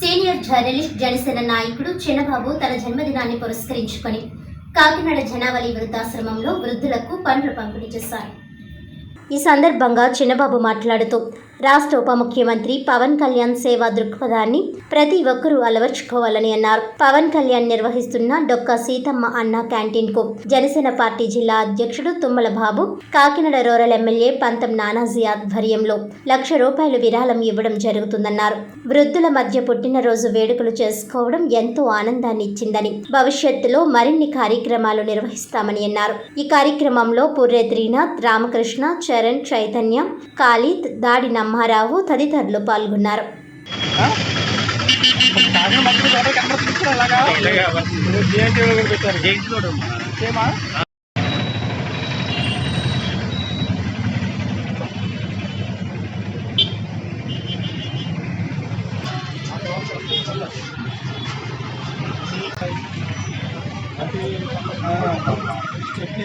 Senior journalist Janasena నాయకుడు చిన్నబాబు తన జన్మదినాన్ని పురస్కరించుకొని కాకినాడ జనావళి వృద్ధాశ్రమంలో వృద్ధులకు పండ్లు పంపిణీ చేశారు. ఈ సందర్భంగా చిన్నబాబు మాట్లాడుతూ రాష్ట్ర ఉప ముఖ్యమంత్రి పవన్ కళ్యాణ్ సేవా దృక్పథాన్ని ప్రతి ఒక్కరూ అలవర్చుకోవాలని అన్నారు. పవన్ కళ్యాణ్ నిర్వహిస్తున్న డొక్క సీతమ్మ అన్న క్యాంటీన్కు జనసేన పార్టీ జిల్లా అధ్యక్షుడు తుమ్మల బాబు కాకినాడ రూరల్ ఎమ్మెల్యే పంతం నానాజీ ఆధ్వర్యంలో లక్ష రూపాయలు విరాళం ఇవ్వడం జరుగుతుందన్నారు. వృద్ధుల మధ్య పుట్టినరోజు వేడుకలు చేసుకోవడం ఎంతో ఆనందాన్ని ఇచ్చిందని భవిష్యత్తులో మరిన్ని కార్యక్రమాలు నిర్వహిస్తామని అన్నారు. ఈ కార్యక్రమంలో పుర్రె త్రీనాథ్ రామకృష్ణ చరణ్ చైతన్య కాళీత్ దాడి నమ్మారావు తదితరులు పాల్గొన్నారు. చెప్పి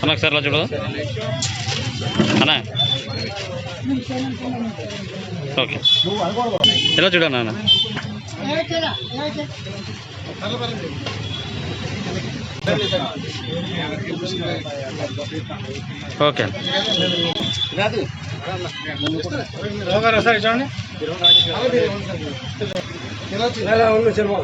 అన్న ఒకసారి ఇలా చూడదు అన్నా ఓకే ఎలా చూడన్నా అన్న ఓకే ఒకసారి చూడండి ఎలా ఉంది సినిమా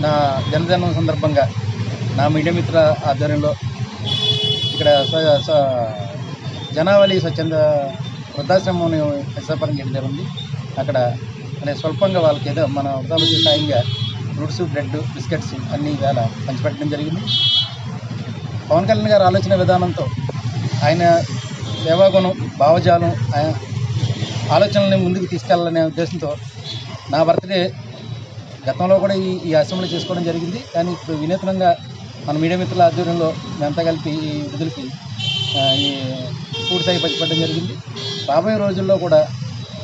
నా జన్మదినం సందర్భంగా నా మీడియా మిత్రుల ఆధ్వర్యంలో ఇక్కడ జనావళి స్వచ్ఛంద వృద్ధాశ్రమం విశాఖపట్నం చేయడం జరిగింది. అక్కడ అంటే స్వల్పంగా వాళ్ళకి ఏదో మన వృద్ధాప్య సాయంగా ఫ్రూట్స్ బ్రెడ్ బిస్కెట్స్ అన్నీ ఇవాళ పంచిపెట్టడం జరిగింది. పవన్ కళ్యాణ్ గారి ఆలోచన విధానంతో ఆయన సేవాగుణం భావజాలం ఆయన ఆలోచనల్ని ముందుకు తీసుకెళ్ళాలనే ఉద్దేశంతో నా బర్త్డే గతంలో కూడా ఈ ఈ అసెంబ్లీ చేసుకోవడం జరిగింది. కానీ ఇప్పుడు వినూత్నంగా మన మీడియా మిత్రుల ఆధ్వర్యంలో మేమంతా కలిపి ఈ విధులకి ఈ ఫుడ్ పంచిపెట్టడం జరిగింది. రాబోయే రోజుల్లో కూడా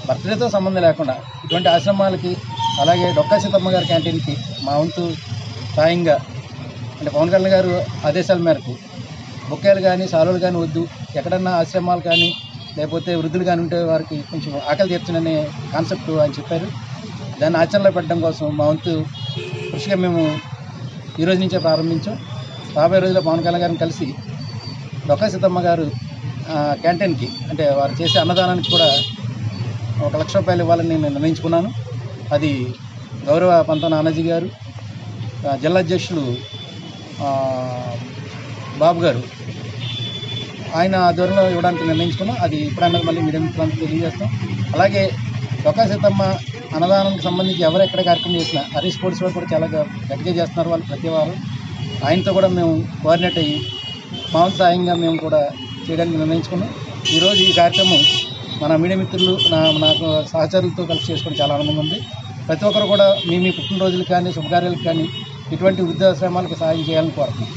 బర్త్డేతో సంబంధం లేకుండా ఇటువంటి ఆశ్రమాలకి అలాగే డొక్కా సీతమ్మ గారి క్యాంటీన్కి మా వంతు సాయంగా అంటే పవన్ కళ్యాణ్ గారు ఆదేశాల మేరకు బొక్కేలు కానీ సాలులు కానీ వద్దు ఎక్కడన్నా ఆశ్రమాలు కానీ లేకపోతే వృద్ధులు కానీ ఉంటే వారికి కొంచెం ఆకలి తీర్చననే కాన్సెప్ట్ ఆయన చెప్పారు. దాన్ని ఆచరణలో పెట్టడం కోసం మా వంతు కృషిగా మేము ఈ రోజు నుంచే ప్రారంభించాం. రాబోయే రోజుల్లో పవన్ కళ్యాణ్ గారిని కలిసి డొక్కా సీతమ్మ గారు క్యాంటీన్కి అంటే వారు చేసే అన్నదానానికి కూడా ఒక లక్ష రూపాయలు ఇవ్వాలని నేను నిర్ణయించుకున్నాను. అది గౌరవ పంత నానాజీ గారు జిల్లా అధ్యక్షులు బాబు గారు. ఆయన ఆధ్వర్యంలో ఇవ్వడానికి నిర్ణయించుకున్నాం. అది ఇప్పుడన్నది మళ్ళీ మీడియం ప్రాంతం తెలియజేస్తాం. అలాగే డొక్కా సీతమ్మ అన్నదానానికి సంబంధించి ఎవరు ఎక్కడ కార్యక్రమం చేసినా హరీష్ స్పోర్ట్స్ వాళ్ళు కూడా చాలా గట్టిగా చేస్తున్నారు వాళ్ళు ప్రతి వారం. ఆయనతో కూడా మేము కోఆర్డినేట్ అయ్యి మామూలు సాయంగా మేము కూడా చేయడానికి నిర్ణయించుకున్నాం. ఈరోజు ఈ కార్యక్రమం మన మీడియా మిత్రులు నా నాకు సహచరులతో కలిసి చేసుకోవడం చాలా ఆనందంగా ఉంది. ప్రతి ఒక్కరు కూడా మీ మీ పుట్టినరోజులు కానీ శుభకార్యాలకు కానీ ఇటువంటి వృద్ధాశ్రమాలకు సహాయం చేయాలని కోరుతున్నాం.